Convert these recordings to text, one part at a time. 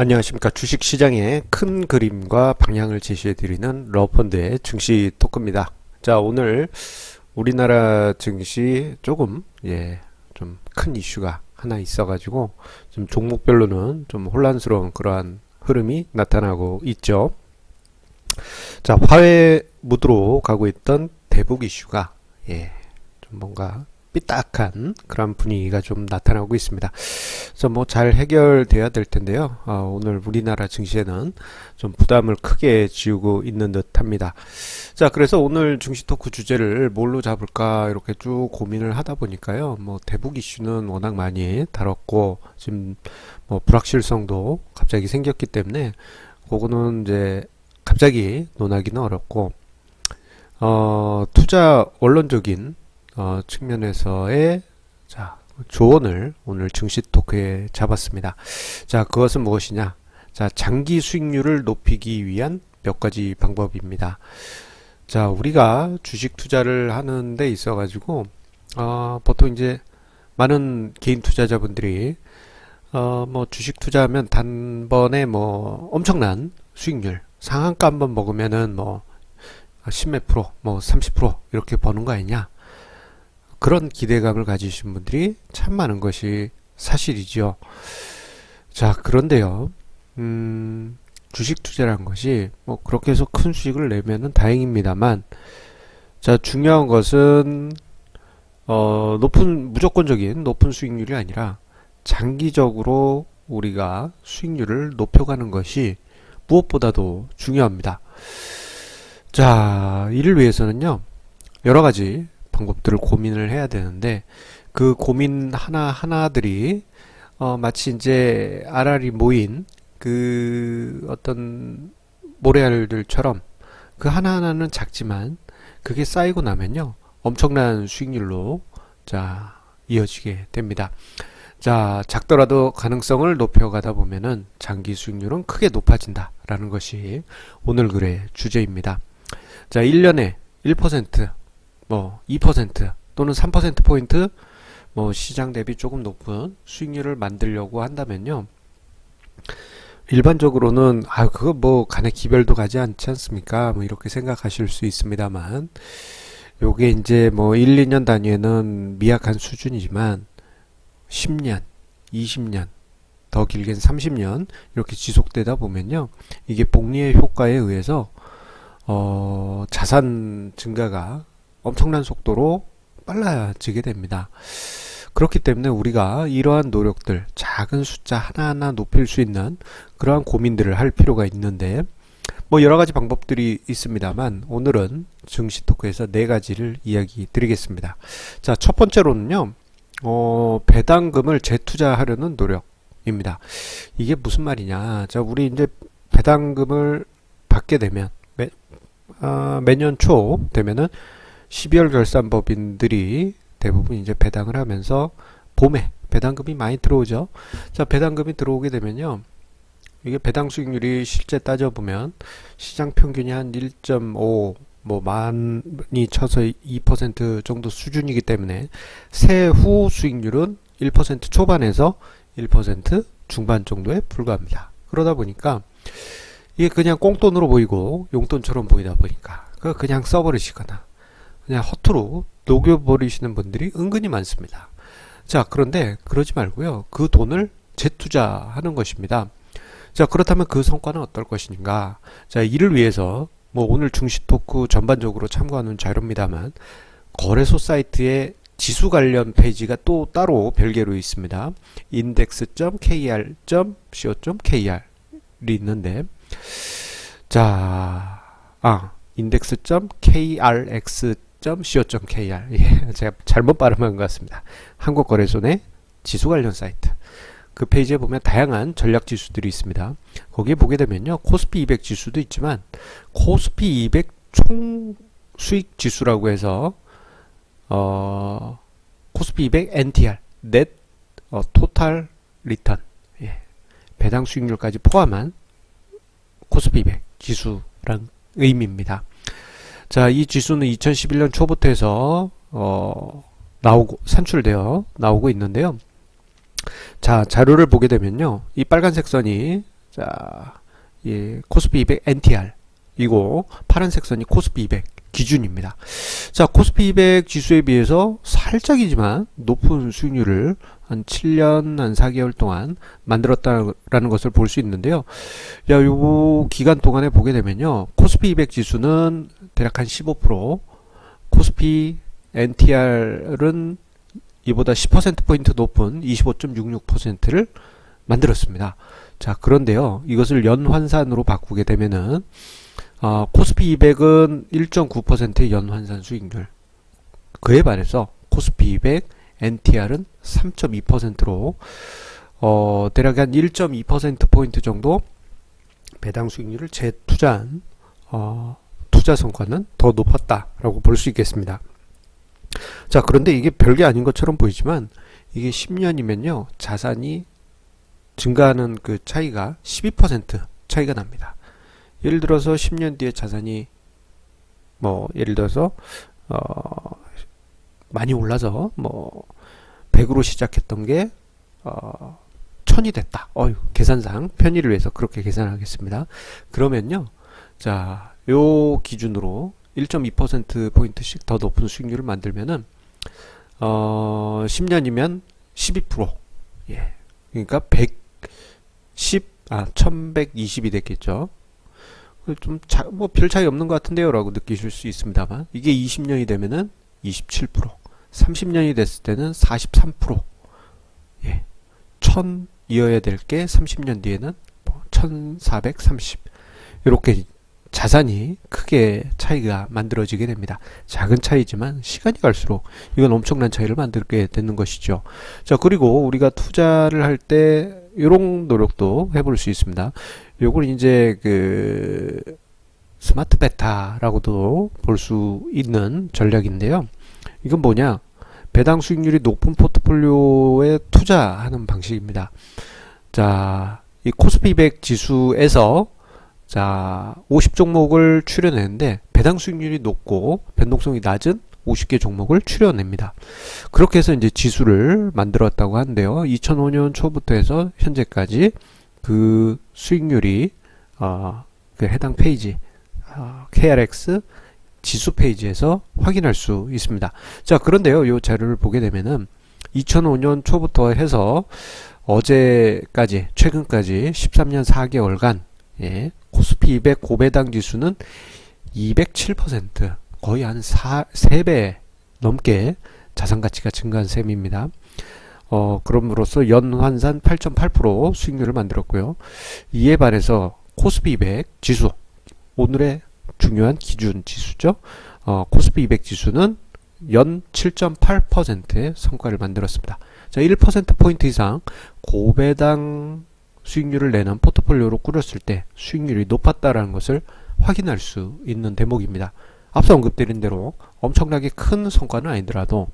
안녕하십니까. 주식시장의 큰 그림과 방향을 제시해드리는 러펀드의 증시 토크입니다. 자, 오늘 우리나라 증시 조금, 예, 좀 큰 이슈가 하나 있어 가지고, 좀 종목별로는 좀 혼란스러운 그러한 흐름이 나타나고 있죠. 자, 화해 무드로 가고 있던 대북 이슈가, 예, 좀 뭔가 삐딱한 그런 분위기가 좀 나타나고 있습니다. 그래서 뭐 잘 해결돼야 될 텐데요. 어, 오늘 우리나라 증시에는 좀 부담을 크게 지우고 있는 듯 합니다. 자, 그래서 오늘 증시 토크 주제를 뭘로 잡을까 이렇게 쭉 고민을 하다 보니까요. 뭐 대북 이슈는 워낙 많이 다뤘고 지금 뭐 불확실성도 갑자기 생겼기 때문에 그거는 이제 갑자기 논하기는 어렵고 어, 투자 원론적인 어, 측면에서의 자, 조언을 오늘 증시 토크에 잡았습니다. 자, 그것은 무엇이냐? 자, 장기 수익률을 높이기 위한 몇 가지 방법입니다. 자, 우리가 주식 투자를 하는 데 있어 가지고 어, 보통 이제 많은 개인 투자자분들이 어, 뭐 주식 투자하면 단번에 뭐 엄청난 수익률 상한가 한번 먹으면은 뭐 10몇 프로, 뭐30% 이렇게 버는 거 아니냐? 그런 기대감을 가지신 분들이 참 많은 것이 사실이죠. 자, 그런데요. 음, 주식 투자란 것이 뭐 그렇게 해서 큰 수익을 내면은 다행입니다만 자, 중요한 것은 어, 높은 무조건적인 높은 수익률이 아니라 장기적으로 우리가 수익률을 높여가는 것이 무엇보다도 중요합니다. 자, 이를 위해서는요. 여러 가지 방법들을 고민을 해야 되는데 그 고민 하나 하나들이 어, 마치 이제 알알이 모인 그 어떤 모래알들처럼 그 하나하나는 작지만 그게 쌓이고 나면요 엄청난 수익률로 자 이어지게 됩니다. 자 작더라도 가능성을 높여가다 보면은 장기 수익률은 크게 높아진다라는 것이 오늘 글의 주제입니다. 자 1년에 1% 뭐 2% 또는 3%포인트 뭐 시장 대비 조금 높은 수익률을 만들려고 한다면요. 일반적으로는 아 그거 뭐 간에 기별도 가지 않지 않습니까? 뭐 이렇게 생각하실 수 있습니다만 요게 이제 뭐 1, 2년 단위에는 미약한 수준이지만 10년, 20년, 더 길게는 30년 이렇게 지속되다 보면요. 이게 복리의 효과에 의해서 어 자산 증가가 엄청난 속도로 빨라지게 됩니다. 그렇기 때문에 우리가 이러한 노력들, 작은 숫자 하나하나 높일 수 있는 그러한 고민들을 할 필요가 있는데, 뭐 여러 가지 방법들이 있습니다만, 오늘은 증시 토크에서 네 가지를 이야기 드리겠습니다. 자, 첫 번째로는요, 어, 배당금을 재투자하려는 노력입니다. 이게 무슨 말이냐. 자, 우리 이제 배당금을 받게 되면, 매, 어, 매년 초 되면은 12월 결산법인들이 대부분 이제 배당을 하면서 봄에 배당금이 많이 들어오죠. 자, 배당금이 들어오게 되면요. 이게 배당 수익률이 실제 따져보면 시장 평균이 한 1.5, 뭐 많이 쳐서 2% 정도 수준이기 때문에 세후 수익률은 1% 초반에서 1% 중반 정도에 불과합니다. 그러다 보니까 이게 그냥 꽁돈으로 보이고 용돈처럼 보이다 보니까 그냥 써버리시거나 그냥 허투루 녹여버리시는 분들이 은근히 많습니다. 자, 그런데 그러지 말고요. 그 돈을 재투자하는 것입니다. 자, 그렇다면 그 성과는 어떨 것인가? 자, 이를 위해서 뭐 오늘 중시 토크 전반적으로 참고하는 자료입니다만 거래소 사이트에 지수 관련 페이지가 또 따로 별개로 있습니다. index.kr.co.kr이 있는데 자, 아, index.krx co.kr 예, 제가 잘못 발음한 것 같습니다. 한국거래소의 지수 관련 사이트. 그 페이지에 보면 다양한 전략 지수들이 있습니다. 거기에 보게 되면요. 코스피 200 지수도 있지만 코스피 200 총 수익 지수라고 해서 어 코스피 200 NTR net 어, 토탈 리턴 예, 배당 수익률까지 포함한 코스피 200 지수란 의미입니다. 자, 이 지수는 2011년 초부터 해서 어, 나오고 산출되어 나오고 있는데요. 자, 자료를 보게 되면요. 이 빨간색 선이 자, 예, 코스피 200 NTR 이고 파란색 선이 코스피 200 기준입니다. 자, 코스피 200 지수에 비해서 살짝이지만 높은 수익률을 한 7년 한 4개월 동안 만들었다라는 것을 볼 수 있는데요. 야, 요 기간 동안에 보게 되면요. 코스피 200 지수는 대략 한 15%, 코스피 NTR은 이보다 10%포인트 높은 25.66%를 만들었습니다. 자, 그런데요. 이것을 연환산으로 바꾸게 되면은 어, 코스피 200은 1.9%의 연환산 수익률. 그에 반해서 코스피 200 NTR은 3.2%로 어, 대략 한 1.2%포인트 정도 배당 수익률을 재투자한 어, 투자 성과는 더 높았다라고 볼 수 있겠습니다. 자, 그런데 이게 별게 아닌 것처럼 보이지만 이게 10년이면요. 자산이 증가하는 그 차이가 12% 차이가 납니다. 예를 들어서 10년 뒤에 자산이 뭐 예를 들어서 어 많이 올라서 뭐 100으로 시작했던 게 어, 1000이 됐다. 어유 계산상 편의를 위해서 그렇게 계산하겠습니다. 그러면요. 자, 요 기준으로 1.2% 포인트씩 더 높은 수익률을 만들면은 어, 10년이면 12%. 예. 그러니까 110 아, 1120이 됐겠죠. 좀 뭐 별 차이 없는 것 같은데요라고 느끼실 수 있습니다만 이게 20년이 되면은 27%, 30년이 됐을 때는 43%. 예. 1000이어야 될 게 30년 뒤에는 뭐 1430. 이렇게 자산이 크게 차이가 만들어지게 됩니다. 작은 차이지만 시간이 갈수록 이건 엄청난 차이를 만들게 되는 것이죠. 자, 그리고 우리가 투자를 할 때 이런 노력도 해볼 수 있습니다. 요걸 이제 그 스마트 베타라고도 볼 수 있는 전략인데요. 이건 뭐냐? 배당 수익률이 높은 포트폴리오에 투자하는 방식입니다. 자, 이 코스피 200 지수에서 자, 50 종목을 추려내는데 배당 수익률이 높고 변동성이 낮은 50개 종목을 추려냅니다. 그렇게 해서 이제 지수를 만들었다고 하는데요. 2005년 초부터 해서 현재까지 그 수익률이 어, 그 해당 페이지 어, KRX 지수 페이지에서 확인할 수 있습니다. 자, 그런데요. 이 자료를 보게 되면은 2005년 초부터 해서 어제까지 최근까지 13년 4개월간 예, 코스피 200 고배당 지수는 207% 거의 한 4, 3배 넘게 자산 가치가 증가한 셈입니다. 어, 그럼으로써 연환산 8.8% 수익률을 만들었고요. 이에 반해서 코스피 200 지수 오늘의 중요한 기준 지수죠. 어, 코스피 200 지수는 연 7.8%의 성과를 만들었습니다. 자, 1%포인트 이상 고배당 수익률을 내는 포트폴리오로 꾸렸을 때 수익률이 높았다라는 것을 확인할 수 있는 대목입니다. 앞서 언급드린 대로 엄청나게 큰 성과는 아니더라도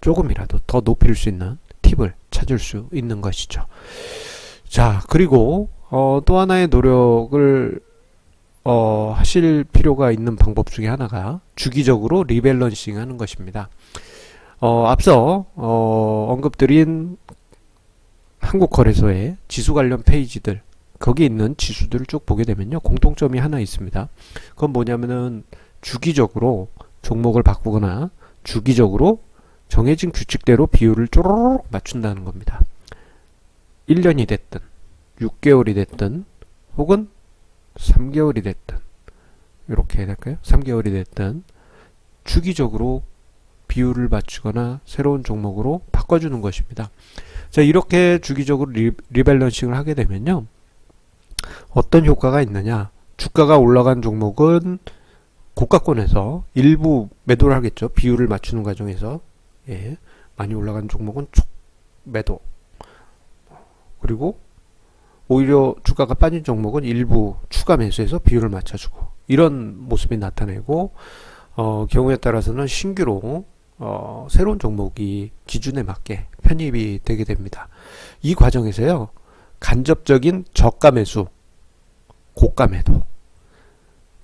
조금이라도 더 높일 수 있는 팁을 찾을 수 있는 것이죠. 자, 그리고 어, 또 하나의 노력을 어, 하실 필요가 있는 방법 중에 하나가 주기적으로 리밸런싱 하는 것입니다. 어, 앞서 어, 언급드린 한국거래소의 지수 관련 페이지들 거기 있는 지수들을 쭉 보게 되면요 공통점이 하나 있습니다 그건 뭐냐면은 주기적으로 종목을 바꾸거나 주기적으로 정해진 규칙대로 비율을 쪼르륵 맞춘다는 겁니다 1년이 됐든 6개월이 됐든 혹은 3개월이 됐든 이렇게 해야 될까요? 3개월이 됐든 주기적으로 비율을 맞추거나 새로운 종목으로 바꿔주는 것입니다. 자, 이렇게 주기적으로 리, 리밸런싱을 하게 되면요. 어떤 효과가 있느냐? 주가가 올라간 종목은 고가권에서 일부 매도를 하겠죠. 비율을 맞추는 과정에서. 예. 많이 올라간 종목은 촉 매도. 그리고 오히려 주가가 빠진 종목은 일부 추가 매수해서 비율을 맞춰주고 이런 모습이 나타내고 어, 경우에 따라서는 신규로 어, 새로운 종목이 기준에 맞게 편입이 되게 됩니다. 이 과정에서요, 간접적인 저가 매수, 고가 매도,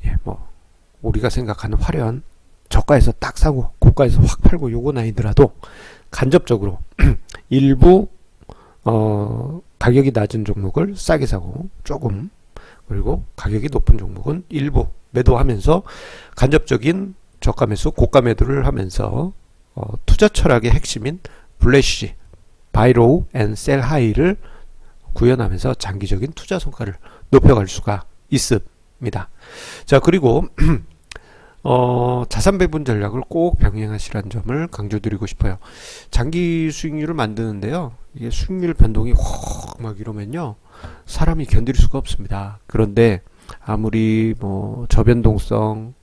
예, 뭐, 우리가 생각하는 화려한 저가에서 딱 사고, 고가에서 확 팔고, 요건 아니더라도, 간접적으로 일부, 어, 가격이 낮은 종목을 싸게 사고 조금 그리고 가격이 높은 종목은 일부 매도하면서 간접적인 저가 매수 고가 매도를 하면서 어, 투자 철학의 핵심인 블래시 바이 로우 앤셀 하이를 구현하면서 장기적인 투자 성과를 높여갈 수가 있습니다. 자 그리고 어, 자산 배분 전략을 꼭 병행하시라는 점을 강조드리고 싶어요. 장기 수익률을 만드는데요. 이게 수익률 변동이 확 막 이러면요. 사람이 견딜 수가 없습니다. 그런데 아무리 뭐 저변동성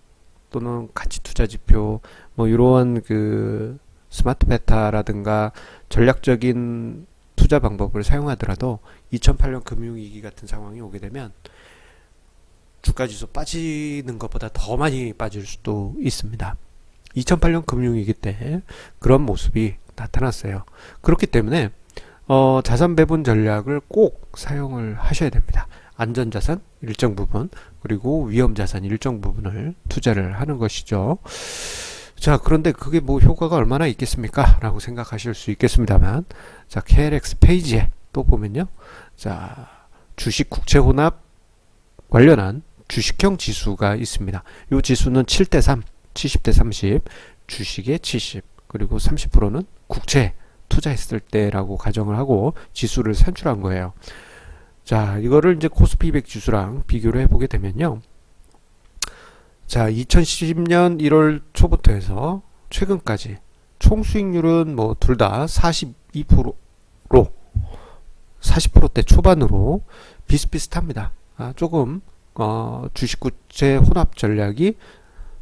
또는 가치 투자 지표 뭐 이러한 그 스마트 베타라든가 전략적인 투자 방법을 사용하더라도 2008년 금융위기 같은 상황이 오게 되면 주가 지수 빠지는 것보다 더 많이 빠질 수도 있습니다. 2008년 금융위기 때 그런 모습이 나타났어요. 그렇기 때문에 어, 자산 배분 전략을 꼭 사용을 하셔야 됩니다. 안전 자산 일정 부분 그리고 위험 자산 일정 부분을 투자를 하는 것이죠. 자 그런데 그게 뭐 효과가 얼마나 있겠습니까? 라고 생각하실 수 있겠습니다만 자 KLX 페이지에 또 보면요. 자 주식 국채 혼합 관련한 주식형 지수가 있습니다. 이 지수는 7대 3, 70대 30, 주식의 70, 그리고 30%는 국채 투자했을 때라고 가정을 하고 지수를 산출한 거예요. 자, 이거를 이제 코스피 200 지수랑 비교를 해보게 되면요. 자, 2010년 1월 초부터 해서 최근까지 총 수익률은 뭐 둘 다 42%로 40%대 초반으로 비슷비슷합니다. 아, 조금 어, 주식구제 혼합 전략이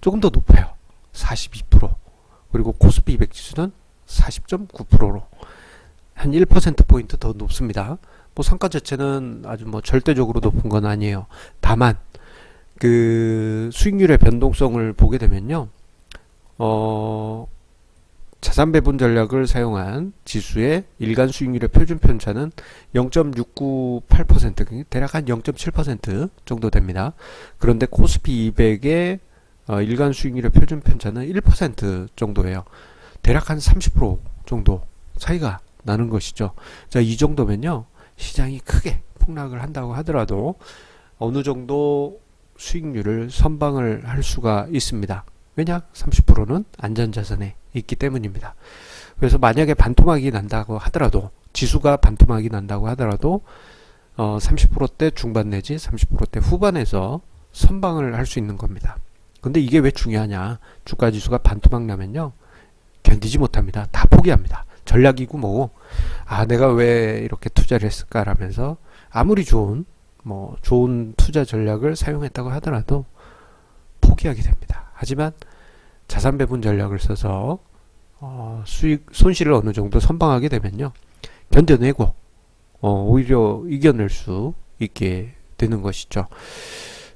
조금 더 높아요. 42% 그리고 코스피 200 지수는 40.9%로 한 1%포인트 더 높습니다. 뭐 상가 자체는 아주 뭐 절대적으로 높은 건 아니에요. 다만 그 수익률의 변동성을 보게 되면요. 어 자산 배분 전략을 사용한 지수의 일간 수익률의 표준 편차는 0.698% 대략 한 0.7% 정도 됩니다. 그런데 코스피 200의 어, 일간 수익률의 표준 편차는 1% 정도예요. 대략 한 30% 정도 차이가 나는 것이죠. 자, 이 정도면요. 시장이 크게 폭락을 한다고 하더라도 어느 정도 수익률을 선방을 할 수가 있습니다. 왜냐? 30%는 안전자산에 있기 때문입니다. 그래서 만약에 반토막이 난다고 하더라도 지수가 반토막이 난다고 하더라도 어, 30%대 중반 내지 30%대 후반에서 선방을 할 수 있는 겁니다. 근데 이게 왜 중요하냐? 주가 지수가 반토막 나면요. 견디지 못합니다. 다 포기합니다. 전략이고 뭐고 아 내가 왜 이렇게 투자를 했을까라면서 아무리 좋은 뭐 좋은 투자 전략을 사용했다고 하더라도 포기하게 됩니다. 하지만 자산 배분 전략을 써서 어, 수익 손실을 어느 정도 선방하게 되면요 견뎌내고 어, 오히려 이겨낼 수 있게 되는 것이죠.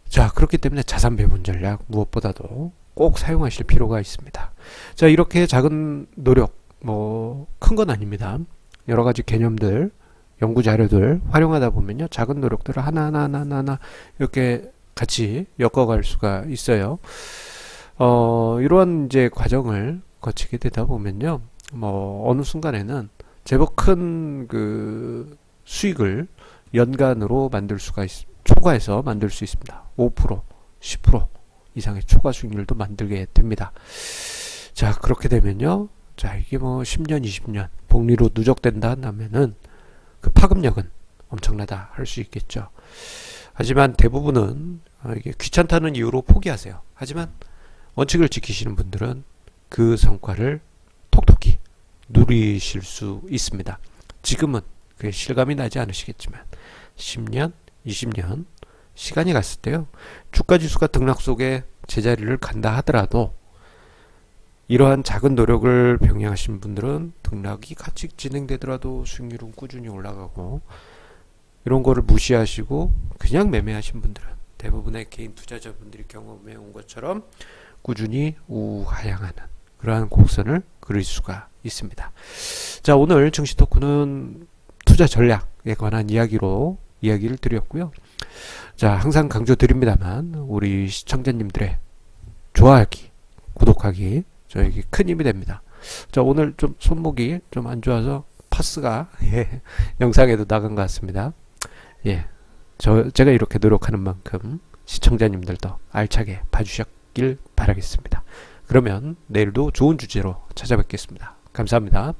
자 그렇기 때문에 자산 배분 전략 무엇보다도 꼭 사용하실 필요가 있습니다. 자, 이렇게 작은 노력, 뭐, 큰 건 아닙니다. 여러 가지 개념들, 연구 자료들 활용하다 보면요. 작은 노력들을 하나하나, 하나 하나, 하나 이렇게 같이 엮어갈 수가 있어요. 어, 이러한 이제 과정을 거치게 되다 보면요. 뭐, 어느 순간에는 제법 큰 그 수익을 연간으로 만들 수가 있, 초과해서 만들 수 있습니다. 5%, 10%. 이상의 초과 수익률도 만들게 됩니다. 자, 그렇게 되면요. 자, 이게 뭐 10년, 20년 복리로 누적된다 한다면은 그 파급력은 엄청나다 할 수 있겠죠. 하지만 대부분은 어, 이게 귀찮다는 이유로 포기하세요. 하지만 원칙을 지키시는 분들은 그 성과를 톡톡히 누리실 수 있습니다. 지금은 그게 실감이 나지 않으시겠지만 10년, 20년 시간이 갔을 때요. 주가 지수가 등락 속에 제자리를 간다 하더라도 이러한 작은 노력을 병행하신 분들은 등락이 같이 진행되더라도 수익률은 꾸준히 올라가고 이런 거를 무시하시고 그냥 매매하신 분들은 대부분의 개인 투자자분들이 경험해 온 것처럼 꾸준히 우하향하는 그러한 곡선을 그릴 수가 있습니다. 자, 오늘 증시 토크는 투자 전략에 관한 이야기로 이야기를 드렸고요. 자, 항상 강조드립니다만 우리 시청자님들의 좋아하기, 구독하기 저에게 큰 힘이 됩니다. 자, 오늘 좀 손목이 좀 안 좋아서 파스가 예, 영상에도 나간 것 같습니다. 예, 저 제가 이렇게 노력하는 만큼 시청자님들도 알차게 봐주셨길 바라겠습니다. 그러면 내일도 좋은 주제로 찾아뵙겠습니다. 감사합니다.